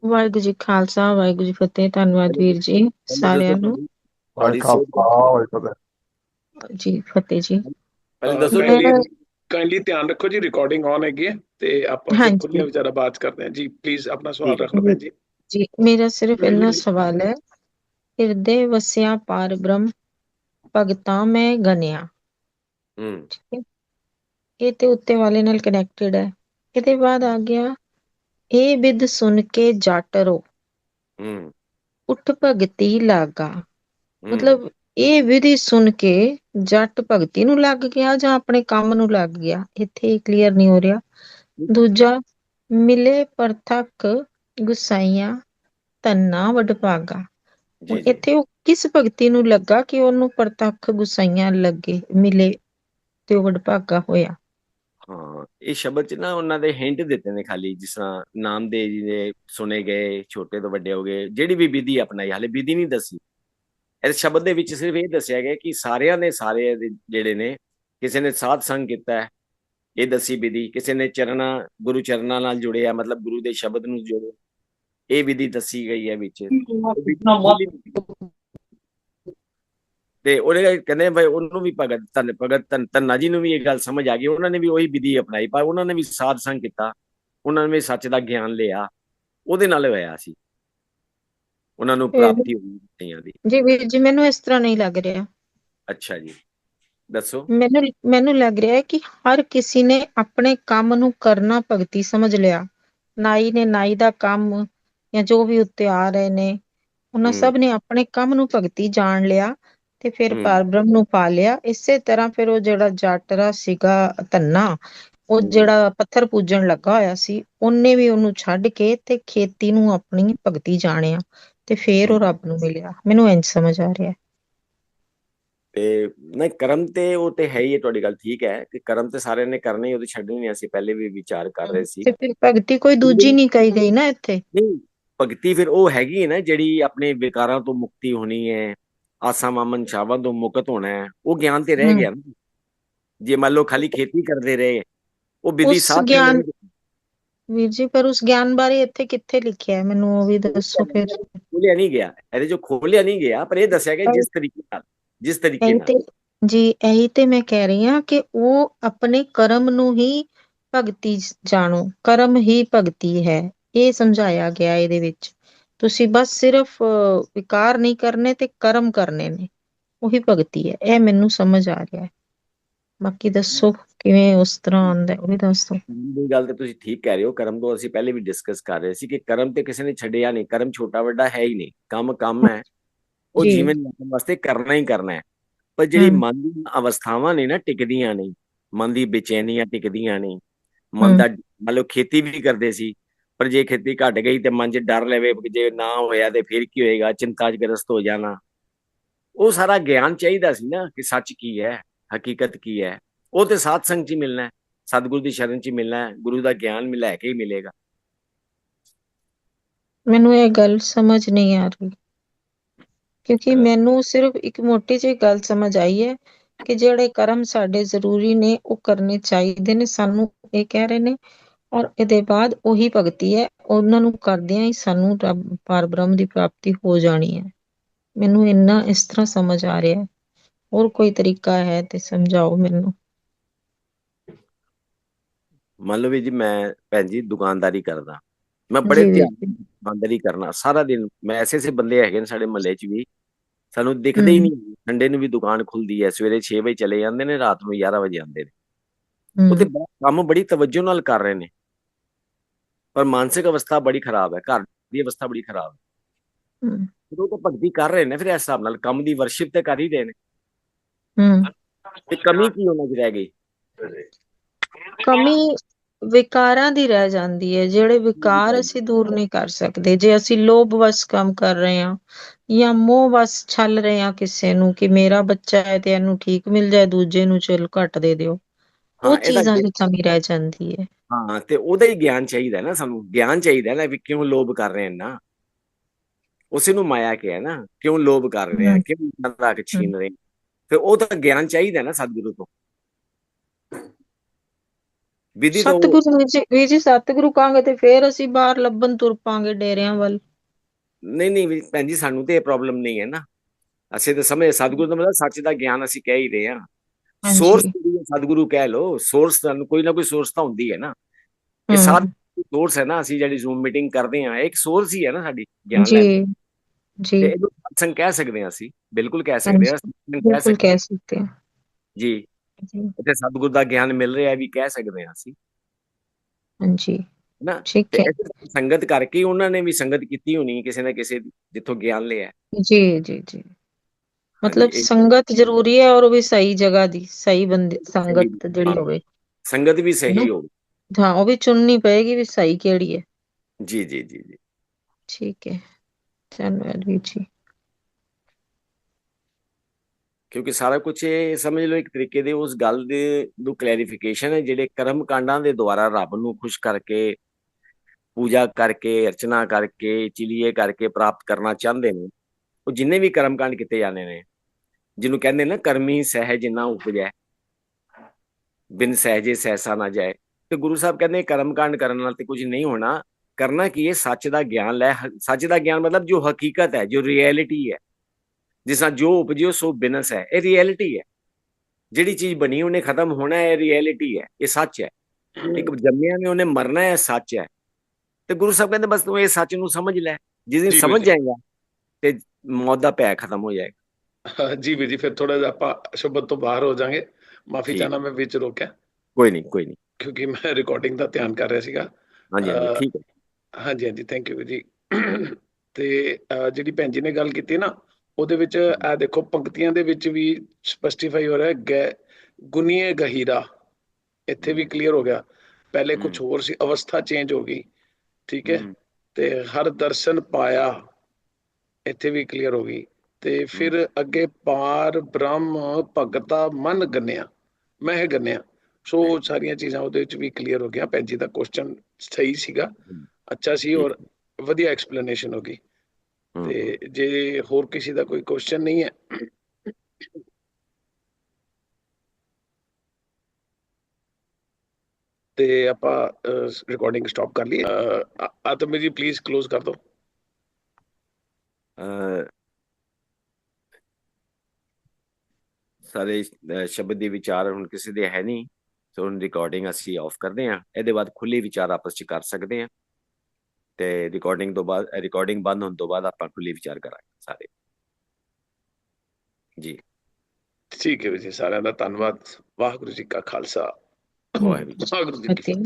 ਵਾਹਿਗੁਰੂ ਜੀ ਖਾਲਸਾ ਵਾਹਿਗੁਰੂ ਜੀ ਫਤਿਹ। ਧੰਨਵਾਦ ਵੀਰ ਜੀ ਸਾਰਿਆਂ ਨੂੰ। ਜੀ ਫਤਿਹ। ਜੀ ਪਹਿਲੇ ਦੱਸੋ ਕਾਈਂਡਲੀ ਧਿਆਨ ਰੱਖੋ ਜੀ ਰਿਕਾਰਡਿੰਗ ਆਨ ਹੈਗੀ ਹੈ ਤੇ ਆਪਾਂ। ਖੁੱਲੇ ਵਿਚਾਰਾ ਬਾਤ ਕਰਦੇ ਹਾਂ। ਜੀ ਪਲੀਜ਼ ਆਪਣਾ ਸਵਾਲ। ਰੱਖ ਲਓ ਜੀ। ਜੀ ਮੇਰਾ ਸਿਰਫ ਇੰਨਾ ਸਵਾਲ ਹੈ। ਹਿਰਦੇ ਵਸਿਆ ਪਾਰ ਬ੍ਰਹਮ ਭਗਤਾਂ ਮੈਂ ਗਨਿਆ। ਹੂੰ। ਇਹ ਤੇ ਉੱਤੇ ਵਾਲੇ ਨਾਲ ਕਨੈਕਟਡ ਹੈ। ਇਹਦੇ ਬਾਅਦ ਆ ਗਿਆ ਇਹ ਬਿਦ ਸੁਣ ਕੇ ਜਾਟਰੋ ਹੂੰ। ਉਠ ਭਗਤੀ ਲਾਗਾ। ਮਤਲਬ ਇਹ ਵਿਧੀ ਸੁਣ ਕੇ ਜੱਟ ਭਗਤੀ ਨੂੰ ਲੱਗ ਗਿਆ ਜਾਂ ਆਪਣੇ ਕੰਮ ਨੂੰ ਲੱਗ ਗਿਆ? ਇੱਥੇ ਕਲੀਅਰ ਨਹੀਂ ਹੋ ਰਿਹਾ। ਦੂਜਾ ਮਿਲੇ ਪਰਥਕ ਗੁਸਾਈਆਂ ਤੰਨਾ ਵਡਭਾਗਾ ਇੱਥੇ ਉਹ ਕਿਸ ਭਗਤੀ ਨੂੰ ਲੱਗਾ ਕਿ ਉਹਨੂੰ ਪਰਤੱਖ ਗੁਸਾਈਆਂ ਲੱਗੇ ਮਿਲੇ ਤੇ ਉਹ ਵਡਭਾਗਾ ਹੋਇਆ? ਇਹ ਸ਼ਬਦ ਚ ਨਾ ਉਹਨਾਂ ਦੇ ਹਿੰਟ ਦਿੱਤੇ ਨੇ ਖਾਲੀ ਜਿਸ ਤਰ੍ਹਾਂ ਨਾਮਦੇਵ ਜੀ ਦੇ ਸੁਣੇ ਗਏ ਛੋਟੇ ਤੋਂ ਵੱਡੇ ਹੋ ਗਏ ਜਿਹੜੀ ਵੀ ਵਿਧੀ ਅਪਣਾਈ ਹਾਲੇ ਵਿਧੀ ਨਹੀਂ ਦੱਸੀ। ਇਸ ਸ਼ਬਦ ਦੇ ਵਿੱਚ ਸਿਰਫ ਇਹ ਦੱਸਿਆ ਗਿਆ ਕਿ ਸਾਰਿਆਂ ਨੇ ਸਾਰੇ ਜਿਹੜੇ ਨੇ ਕਿਸੇ ਨੇ ਸਾਧ ਸੰਗ ਕੀਤਾ ਹੈ ਇਹ ਦੱਸੀ ਵਿਧੀ ਕਿਸੇ ਨੇ ਚਰਨਾ ਗੁਰੂ ਚਰਨਾਂ ਨਾਲ ਜੁੜਿਆ ਮਤਲਬ ਗੁਰੂ ਦੇ ਸ਼ਬਦ ਨੂੰ ਜੋੜਿਆ ਇਹ ਵਿਧੀ ਦੱਸੀ ਗਈ ਹੈ ਵਿੱਚ। ਤੇ ਉਹਨੇ ਕਹਿੰਦੇ ਭਾਈ ਉਹਨੂੰ ਵੀ ਭਗਤ ਧੰਨ ਭਗਤ ਧੰਨ ਧੰਨਾ ਜੀ ਨੂੰ ਵੀ ਇਹ ਗੱਲ ਸਮਝ ਆ ਗਈ ਉਹਨਾਂ ਨੇ ਵੀ ਉਹੀ ਵਿਧੀ ਅਪਣਾਈ ਪਰ ਉਹਨਾਂ ਨੇ ਵੀ ਸਾਧ ਸੰਗ ਕੀਤਾ ਉਹਨਾਂ ਨੇ ਸੱਚ ਦਾ ਗਿਆਨ ਲਿਆ ਉਹਦੇ ਨਾਲ ਹੋਇਆ ਸੀ। ਉਹਨਾਂ ਨੂੰ ਪ੍ਰਾਪਤੀ ਹੋਈ ਕਈਆਂ ਦੀ। ਜੀ ਵੀਰ ਜੀ ਮੈਨੂੰ ਇਸ ਤਰ੍ਹਾਂ ਨਹੀਂ ਲੱਗ ਰਿਹਾ। ਅੱਛਾ ਜੀ ਦੱਸੋ। ਮੈਨੂੰ ਮੈਨੂੰ ਲੱਗ ਰਿਹਾ ਹੈ ਕਿ ਹਰ ਕਿਸੇ ਨੇ ਆਪਣੇ ਕੰਮ ਨੂੰ ਕਰਨਾ ਭਗਤੀ ਸਮਝ ਲਿਆ। ਨਾਈ ਨੇ ਨਾਈ ਦਾ ਕੰਮ ਜਾਂ ਜੋ ਵੀ ਉੱਤੇ ਆ ਰਹੇ ਨੇ ਉਹਨਾਂ। ਸਭ ਨੇ ਆਪਣੇ ਕੰਮ ਨੂੰ ਭਗਤੀ ਜਾਣ ਲਿਆ। ਤੇ ਫਿਰ ਹਮ। ਪਰਬ੍ਰਹਮ ਨੂੰ ਪਾ ਲਿਆ। ਇਸੇ ਤਰ੍ਹਾਂ ਫਿਰ ਉਹ ਜਿਹੜਾ ਜਾਟਰਾ ਸੀਗਾ ਧੰਨਾ ਉਹ। ਜਿਹੜਾ ਪੱਥਰ ਪੂਜਣ ਲੱਗਾ ਹੋਇਆ ਸੀ ਉਹਨੇ ਵੀ ਉਹਨੂੰ ਛੱਡ ਕੇ ਤੇ ਖੇਤੀ ਨੂੰ ਆਪਣੀ ਭਗਤੀ ਜਾਣਿਆ ਤੇ ਫਿਰ ਉਹ ਰੱਬ ਨੂੰ ਮਿਲਿਆ। ਮੈਨੂੰ ਇੰਜ ਸਮਝ ਆ ਰਿਹਾ। ਤੇ ਨਹੀਂ ਕਰਮ ਤੇ ਉਹ ਤੇ ਹੈ ਹੀ ਹੈ ਤੁਹਾਡੀ ਗੱਲ ਠੀਕ ਹੈ ਕਿ ਕਰਮ ਤੇ ਸਾਰਿਆਂ ਨੇ ਕਰਨੇ ਹੀ ਉਹਦੇ ਛੱਡਣੇ ਨਹੀਂ ਅਸੀਂ ਪਹਿਲੇ ਵੀ ਵਿਚਾਰ ਕਰ ਰਹੇ ਸੀ। ਤੇ ਫਿਰ ਭਗਤੀ ਕੋਈ ਦੂਜੀ ਨਹੀਂ ਕਹੀ ਗਈ ਨਾ ਇੱਥੇ। ਨਹੀਂ ਭਗਤੀ ਫਿਰ ਉਹ ਹੈਗੀ ਹੈ ਨਾ ਜਿਹੜੀ ਆਪਣੇ ਵਿਕਾਰਾਂ ਤੋਂ ਮੁਕਤੀ ਹੋਣੀ ਹੈ ਆਸਾਂ ਮਾਮਨ ਸ਼ਾਵਾਂ ਤੋਂ ਮੁਕਤ ਹੋਣਾ ਹੈ। ਉਹ ਗਿਆਨ ਤੇ ਰਹਿ। ਗਿਆ ਜੇ ਮੰਨ ਲਓ ਖਾਲੀ ਖੇਤੀ ਕਰਦੇ ਰਹੇ ਉਹ ਵਿਧੀ ਸਾਧ ਗਿਆਨ- ਵੀਰ ਜੀ ਪਰ ਉਸ ਗਿਆਨ ਬਾਰੇ ਇੱਥੇ ਕਿੱਥੇ ਲਿਖਿਆ ਹੈ? ਮੈਨੂੰ ਉਹ ਵੀ ਦੱਸੋ ਫਿਰ। ਖੋਲਿਆ ਨਹੀਂ ਗਿਆ। ਇਹਦੇ ਜੋ ਖੋਲਿਆ ਨਹੀਂ ਗਿਆ ਪਰ ਇਹ ਦੱਸਿਆ ਗਿਆ ਜਿਸ ਤਰੀਕੇ ਨਾਲ ਜਿਸ ਤਰੀਕੇ ਨਾਲ। ਜੀ ਇਹੀ ਤੇ ਮੈਂ ਕਹਿ ਰਹੀ ਹਾਂ ਕਿ ਉਹ ਆਪਣੇ ਕਰਮ ਨੂੰ ਹੀ ਭਗਤੀ ਜਾਣੋ। ਕਰਮ ਹੀ ਭਗਤੀ ਹੈ। ਇਹ ਸਮਝਾਇਆ ਗਿਆ ਇਹਦੇ ਵਿੱਚ। ਤੁਸੀਂ ਬਸ ਸਿਰਫ ਵਿਕਾਰ ਨਹੀਂ ਕਰਨੇ ਤੇ ਕਰਮ ਕਰਨੇ ਨੇ। ਉਹੀ ਭਗਤੀ ਹੈ। ਇਹ ਮੈਨੂੰ ਸਮਝ ਆ ਰਿਹਾ ਹੈ। ਬਾਕੀ ਦੱਸੋ ਕਿਵੇਂ ਉਸ ਤਰ੍ਹਾਂ ਆਉਂਦਾ ਉਹ ਵੀ ਦੱਸੋ ਇਹ ਗੱਲ ਤੇ ਤੁਸੀਂ ਠੀਕ ਕਹਿ ਰਹੇ ਹੋ। ਕਰਮ ਤੋਂ ਅਸੀਂ ਪਹਿਲੇ ਵੀ ਡਿਸਕਸ ਕਰ ਰਹੇ ਸੀ ਕਿ ਕਰਮ ਤੇ ਕਿਸੇ ਨੇ ਛੱਡਿਆ ਨਹੀਂ। ਕਰਮ ਛੋਟਾ ਵੱਡਾ ਹੈ ਹੀ ਨਹੀਂ। ਕੰਮ ਕੰਮ ਹੈ। ਉਹ। ਜੀਵਨ ਜਿਉਣ ਵਾਸਤੇ ਕਰਨਾ ਹੀ ਕਰਨਾ ਹੈ। ਪਰ ਜਿਹੜੀ। ਮਨ ਦੀਆਂ ਅਵਸਥਾਵਾਂ ਨੇ ਨਾ ਟਿਕਦੀਆਂ ਨਹੀਂ। ਮਨ ਦੀ ਬੇਚੈਨੀਆਂ ਟਿਕਦੀਆਂ ਨਹੀਂ। ਮਨ। ਦਾ ਮੰਨ ਲਓ ਖੇਤੀ ਵੀ ਕਰਦੇ ਸੀ। ਪਰ ਜੇ ਖੇਤੀ ਘਟ ਗਈ ਤੇ ਮਨ 'ਚ ਡਰ ਲਵੇ ਕਿ ਜੇ ਨਾ ਹੋਇਆ ਤੇ ਫਿਰ ਕੀ ਹੋਏਗਾ ਚਿੰਤਾ 'ਚ ਗ੍ਰਸਤ ਹੋ ਜਾਣਾ। ਉਹ ਸਾਰਾ ਗਿਆਨ ਚਾਹੀਦਾ ਸੀ ਨਾ ਕਿ ਸੱਚ ਕੀ ਹੈ ਹਕੀਕਤ ਕੀ ਹੈ। ਉਹ ਤੇ ਸਾਧ ਸੰਗ 'ਚ ਮਿਲਣਾ ਹੈ ਸਤਿਗੁਰੂ ਦੀ ਸ਼ਰਨ 'ਚ ਮਿਲਣਾ ਹੈ ਗੁਰੂ ਦਾ ਗਿਆਨ ਮਿਲਾ ਕੇ ਹੀ ਮਿਲੇਗਾ। ਮੈਨੂੰ ਇਹ ਗੱਲ ਸਮਝ ਨਹੀਂ ਆ ਰਹੀ। ਕਿਉਂਕਿ ਮੈਨੂੰ ਸਿਰਫ ਇੱਕ ਮੋਟੀ ਜਿਹੀ ਗੱਲ ਸਮਝ ਆਈ ਹੈ ਕਿ ਜਿਹੜੇ ਕਰਮ ਸਾਡੇ ਜ਼ਰੂਰੀ ਨੇ ਉਹ ਕਰਨੇ ਚਾਹੀਦੇ ਨੇ। ਸਾਨੂੰ ਇਹ ਕਹਿ ਰਹੇ ਨੇ ਔਰ ਇਹਦੇ ਬਾਅਦ ਉਹੀ ਭਗਤੀ ਹੈ ਉਹਨਾਂ ਨੂੰ ਕਰਦਿਆਂ ਹੀ ਸਾਨੂੰ ਰੱਬ ਪਰਬ੍ਰਹਮ ਦੀ ਪ੍ਰਾਪਤੀ ਹੋ ਜਾਣੀ ਹੈ। ਮੈਨੂੰ ਇੰਨਾ ਇਸ ਤਰ੍ਹਾਂ ਸਮਝ ਆ ਰਿਹਾ ਹੈ। ਹੋਰ ਕੋਈ ਤਰੀਕਾ ਹੈ ਤੇ ਸਮਝਾਓ ਮੈਨੂੰ। ਮੰਨ ਲਓ ਵੀ ਜੀ ਮੈਂ ਭੈਣ ਜੀ ਦੁਕਾਨਦਾਰੀ ਕਰਦਾ। ਮੈਂ ਬੜੇ ਦੁਕਾਨਦਾਰੀ ਕਰਨਾ ਸਾਰਾ ਦਿਨ ਮੈਂ ਐਸੇ ਐਸੇ ਬੰਦੇ ਹੈਗੇ ਨੇ ਸਾਡੇ ਮਹੱਲੇ 'ਚ ਵੀ। ਸਾਨੂੰ ਦਿਖਦੇ ਹੀ। ਨਹੀਂ। ਸੰਡੇ ਨੂੰ ਵੀ ਦੁਕਾਨ ਖੁੱਲਦੀ ਹੈ ਸਵੇਰੇ 6 ਵਜੇ ਚਲੇ ਜਾਂਦੇ ਨੇ ਰਾਤ ਨੂੰ 11 ਵਜੇ ਆਉਂਦੇ ਨੇ। ਹਮ, ਉਹ ਤੇ ਬੜਾ ਕੰਮ ਬੜੀ ਤਵੱਜੋ ਨਾਲ ਕਰ ਰਹੇ ਨੇ। ਪਰ ਮਾਨਸਿਕ ਅਵਸਥਾ ਬੜੀ ਖਰਾਬ ਹੈ ਘਰ ਦੀ ਅਵਸਥਾ ਬੜੀ ਖਰਾਬ ਹੈ। ਫਿਰ ਉਹ ਤਾਂ ਭਗਤੀ ਕਰ ਰਹੇ ਨੇ ਫਿਰ ਇਸ ਹਿਸਾਬ ਨਾਲ ਕੰਮ ਦੀ ਵਰਸ਼ਿਪ ਤੇ ਕਰ ਹੀ ਰਹੇ ਨੇ। ਹਮ। ਤੇ ਕਮੀ ਕੀ ਉਹਨਾਂ ਦੀ ਰਹਿ ਗਈ? ਕਮੀ ਵਿਕਾਰਾਂ ਦੀ ਰਹਿ ਜਾਂਦੀ ਹੈ ਜਿਹੜੇ ਵਿਕਾਰ ਅਸੀਂ ਦੂਰ ਨਹੀਂ ਕਰ ਸਕਦੇ। ਜੇ ਅਸੀਂ ਲੋਭ ਵਸ ਕੰਮ ਕਰ ਰਹੇ ਹਾਂ ਜਾਂ ਮੋਹ ਵਸ ਛਲ ਰਹੇ ਹਾਂ ਕਿਸੇ ਨੂੰ ਕਿ ਮੇਰਾ ਬੱਚਾ ਹੈ ਤੇ ਇਹਨੂੰ ਠੀਕ ਮਿਲ ਜਾਏ ਦੂਜੇ ਨੂੰ ਚਲ ਘੱਟ ਦੇ ਦਿਓ। ਉਹ ਹਾਂ, ਇਹਦਾ ਚੀਜ਼ਾਂ ਦੀ ਕਮੀ ਰਹਿ ਜਾਂਦੀ ਹੈ ਹਾਂ ਤੇ ਉਹਦਾ ਹੀ ਗਿਆਨ ਚਾਹੀਦਾ ਨਾ ਸਾਨੂੰ। ਗਿਆਨ ਚਾਹੀਦਾ ਨਾ ਵੀ ਕਿਉਂ ਲੋਭ ਕਰ ਰਹੇ ਹਨ ਨਾ ਉਸੇ ਨੂੰ ਮਾਇਆ ਕਿਹਾ ਨਾ ਕਿਉਂ ਲੋਭ ਕਰ ਰਿਹਾ ਹਮ। ਕਿਉਂ ਦਾ ਹੱਕ ਛੀਨ ਰਿਹਾ ਫਿਰ ਉਹ ਤਾਂ ਗਿਆਨ ਚਾਹੀਦਾ ਨਾ ਸਤਿਗੁਰੂ ਤੋਂ। ਵਿਧੀ ਤਾਂ ਉਹ- ਸਤਿਗੁਰੂ ਜੀ ਵੀਰ ਜੀ ਸਤਿਗੁਰੂ ਕਹਾਂਗੇ ਤੇ ਫੇਰ ਅਸੀਂ ਬਾਹਰ ਲੱਭਣ ਤੁਰ ਪਾਂਗੇ ਡੇਰਿਆਂ ਵੱਲ। ਨਹੀਂ ਨਹੀਂ ਵੀ ਭੈਣ ਜੀ ਸਾਨੂੰ ਤੇ ਇਹ ਪ੍ਰੋਬਲਮ ਨਹੀਂ ਹੈ ਨਾ। ਅਸੀਂ ਤਾਂ ਸਮਝ ਸਤਿਗੁਰੂ ਦਾ ਮਤਲਬ ਸੱਚ ਦਾ ਗਿਆਨ ਅਸੀਂ ਕਹਿ ਹੀ ਰਹੇ ਹਾਂ। ਹਾਂਜੀ। ਸੋਰਸ ਸਤਿਗੁਰੂ ਕਹਿ ਲੋ ਸੋਰਸ ਤੁਹਾਨੂੰ ਕੋਈ ਨਾ ਕੋਈ ਸੋਰਸ ਤਾਂ ਹੁੰਦੀ ਹੈ ਨਾ। ਇਹ ਸਾਰਾ ਸੋਰਸ ਹੈ ਨਾ ਅਸੀਂ ਜਿਹੜੀ ਜ਼ੂਮ ਮੀਟਿੰਗ ਕਰਦੇ ਇਹ ਇੱਕ ਸੋਰਸ ਹੀ ਹੈ ਨਾ ਸਾਡੀ ਗਿਆਨ ਜੀ ਜੀ। ਇਹਨੂੰ ਸਤਸੰਗ ਕਹਿ ਸਕਦੇ ਹਾਂ ਅਸੀਂ ਬਿਲਕੁਲ ਕਹਿ ਸਕਦੇ ਕਹਿ ਬਿਲਕੁਲ ਸਕਦੇ ਕਹਿ ਸਕਦੇ ਹਾਂ। ਜੀ। ਜੀ। ਇੱਥੇ ਸਤਿਗੁਰੂ ਦਾ ਗਿਆਨ ਮਿਲ ਰਿਹਾ ਵੀ ਕਹਿ ਸਕਦੇ ਹਾਂ ਅਸੀਂ। ਹਾਂਜੀ। ਨਾ ਠੀਕ ਹੈ। ਸੰਗਤ ਕਰਕੇ ਉਹਨਾਂ ਨੇ ਵੀ ਸੰਗਤ ਕੀਤੀ ਹੋਣੀ ਕਿਸੇ ਨਾ ਕਿਸੇ ਦੀ ਜਿੱਥੋਂ ਗਿਆਨ ਲਿਆ ਜੀ ਜੀ ਜੀ। ਮਤਲਬ ਸੰਗਤ ਜ਼ਰੂਰੀ ਹੈ ਔਰ ਉਹ ਵੀ ਸਹੀ ਜਗ੍ਹਾ ਦੀ ਸਹੀ ਬੰਦੇ ਸੰਗਤ ਜਿਹੜੀ। ਹੋਵੇ। ਸੰਗਤ ਵੀ ਸਹੀ? ਹੋਵੇ। ਹਾਂ ਉਹ ਵੀ ਚੁਣਨੀ ਪਏਗੀ ਵੀ ਸਹੀ ਕਿਹੜੀ ਹੈ। ਜੀ ਜੀ ਜੀ ਜੀ। ਠੀਕ ਹੈ। ਧੰਨਵਾਦ ਵੀਰ ਜੀ। ਕਿਉਂਕਿ ਸਾਰਾ ਕੁਝ ਇਹ ਸਮਝ ਲਓ ਇੱਕ ਤਰੀਕੇ ਦੇ ਉਸ ਗੱਲ ਦੇ ਨੂੰ ਕਲੈਰੀਫਿਕੇਸ਼ਨ ਹੈ ਜਿਹੜੇ ਕਰਮ ਕਾਂਡਾਂ ਦੇ ਦੁਆਰਾ ਰੱਬ ਨੂੰ ਖੁਸ਼ ਕਰਕੇ ਪੂਜਾ ਕਰਕੇ ਅਰਚਨਾ ਕਰਕੇ ਚਿਲੀਏ ਕਰਕੇ ਪ੍ਰਾਪਤ ਕਰਨਾ ਚਾਹੁੰਦੇ ਨੇ ਉਹ ਜਿੰਨੇ ਵੀ ਕਰਮ ਕਾਂਡ ਕੀਤੇ ਜਾਂਦੇ ਨੇ ਜਿਹਨੂੰ ਕਹਿੰਦੇ ਨਾ ਕਰਮੀ ਸਹਿਜ ਨਾ ਉਪਜੈ। ਬਿਨ ਸਹਿਜੇ ਸਹਿਸਾ ਨਾ ਜਾਏ। ਤੇ ਗੁਰੂ ਸਾਹਿਬ ਕਹਿੰਦੇ ਕਰਮ ਕਾਂਡ ਕਰਨ ਨਾਲ ਤੇ ਕੁਝ ਨਹੀਂ ਹੋਣਾ। ਕਰਨਾ ਕੀ ਹੈ ਸੱਚ ਦਾ ਗਿਆਨ ਲੈ। ਸੱਚ ਦਾ ਗਿਆਨ ਮਤਲਬ ਜੋ ਹਕੀਕਤ ਹੈ ਜੋ ਰਿਐਲਿਟੀ ਹੈ। ਜਿਸ ਤਰ੍ਹਾਂ ਜੋ ਉਪਜਿਓ ਸੋ ਬਿਨਸ ਹੈ ਇਹ ਰਿਐਲਿਟੀ ਹੈ। ਜਿਹੜੀ ਚੀਜ਼ ਬਣੀ ਉਹਨੇ ਖਤਮ ਹੋਣਾ ਹੈ ਇਹ ਰਿਐਲਿਟੀ ਹੈ। ਇਹ ਸੱਚ ਹੈ। ਇੱਕ ਜੰਮਿਆ ਨੇ ਉਹਨੇ ਮਰਨਾ ਹੈ ਇਹ ਸੱਚ ਹੈ। ਤੇ ਗੁਰੂ ਸਾਹਿਬ ਕਹਿੰਦੇ ਬਸ ਤੂੰ ਇਹ ਸੱਚ ਨੂੰ ਸਮਝ ਲੈ। ਜਿਸ ਦਿਨ ਸਮਝ। ਜਾਏਗਾ ਤੇ ਮੌਤ ਦਾ ਭੈ ਖਤਮ ਹੋ ਜਾਏਗਾ। ਜੀ ਵੀਰ ਜੀ ਫਿਰ ਥੋੜਾ ਜਿਹਾ ਆਪਾਂ ਸ਼ਬਦ ਤੋਂ ਬਾਹਰ ਹੋ ਜਾਾਂਗੇ। ਮਾਫੀ। ਚਾਹਨਾ ਮੈਂ ਵਿੱਚ ਰੋਕਿਆ। ਕੋਈ ਨਹੀਂ ਕੋਈ ਨਹੀਂ। ਕਿਉਂਕਿ ਮੈਂ ਰਿਕਾਰਡਿੰਗ ਦਾ ਧਿਆਨ ਕਰ ਰਿਹਾ ਸੀਗਾ। ਹਾਂਜੀ ਹਾਂਜੀ ਠੀਕ ਹੈ। ਹਾਂਜੀ ਹਾਂਜੀ ਥੈਂਕ ਯੂ ਜੀ। ਤੇ ਜਿਹੜੀ ਭੈਣ ਜੀ ਨੇ ਗੱਲ ਕੀਤੀ ਨਾ ਉਹਦੇ ਵਿੱਚ ਇਹ ਦੇਖੋ ਪੰਕਤੀਆਂ ਦੇ ਵਿੱਚ ਵੀ ਸਪੈਸੀਫਾਈ ਹੋ ਰਿਹਾ ਹੈ ਗੁਨੀਏ ਗਹੀਰਾ। ਇੱਥੇ ਵੀ ਕਲੀਅਰ ਹੋ ਗਿਆ। ਪਹਿਲੇ ਕੁਝ ਹੋਰ ਸੀ ਅਵਸਥਾ ਚੇਂਜ ਹੋ ਗਈ ਠੀਕ ਹੈ। ਤੇ ਹਰ ਦਰਸ਼ਨ ਪਾਇਆ ਇੱਥੇ ਵੀ ਕਲੀਅਰ ਹੋ ਗਈ। ਤੇ ਫਿਰ ਅੱਗੇ ਪਾਰ ਬ੍ਰਹਮ ਭਗਤਾ ਮਨ ਗੰਨਿਆ ਮੈਂ ਗੰਨਿਆ। ਸੋ ਸਾਰੀਆਂ ਚੀਜ਼ਾਂ ਉਹਦੇ ਵਿੱਚ ਵੀ ਕਲੀਅਰ ਹੋ ਗਿਆ ਭੈਣ ਜੀ ਦਾ ਕੁਐਸਚਨ ਸਹੀ ਸੀਗਾ। ਅੱਛਾ ਸੀ ਔਰ ਵਧੀਆ ਐਕਸਪਲੇਨੇਸ਼ਨ ਹੋ ਗਈ। ਤੇ ਜੇ ਹੋਰ ਕਿਸੇ ਦਾ ਕੋਈ ਕੁਐਸਚਨ ਨਹੀਂ ਹੈ। ਤੇ ਆਪਾਂ ਰਿਕਾਰਡਿੰਗ ਸਟਾਪ ਕਰ ਆ- ਆਤਮ ਜੀ ਪਲੀਜ਼ ক্লোਜ਼ ਕਰ ਦਿਓ। ਸਾਰੇ ਸ਼ਬਦ ਦੇ ਵਿਚਾਰ ਹੁਣ ਕਿਸੇ ਦੇ ਹੈ ਨਹੀਂ ਸੋ ਹੁਣ ਰਿਕਾਰਡਿੰਗ ਅਸੀਂ ਆਫ ਕਰਦੇ ਹਾਂ ਇਹਦੇ ਬਾਅਦ ਖੁੱਲੇ ਵਿਚਾਰ ਆਪਸ ਚ ਕਰ ਸਕਦੇ ਹਾਂ। ਤੇ ਰਿਕਾਰਡਿੰਗ ਤੋਂ ਬਾਅਦ ਰਿਕਾਰਡਿੰਗ ਬੰਦ ਹੋਣ ਤੋਂ ਬਾਅਦ ਆਪਾਂ ਖੁੱਲੇ ਵਿਚਾਰ ਕਰਾਂਗੇ ਸਾਰੇ। ਜੀ। ਠੀਕ ਹੈ ਜੀ ਸਾਰਿਆਂ ਦਾ ਧੰਨਵਾਦ। ਵਾਹਿਗੁਰੂ ਜੀ ਕਾ ਖਾਲਸਾ। ਵਾਹਿਗੁਰੂ ਜੀ ਵਾਹਿਗੁਰੂ ਜੀ। ਕੀ ਫਤਿਹ।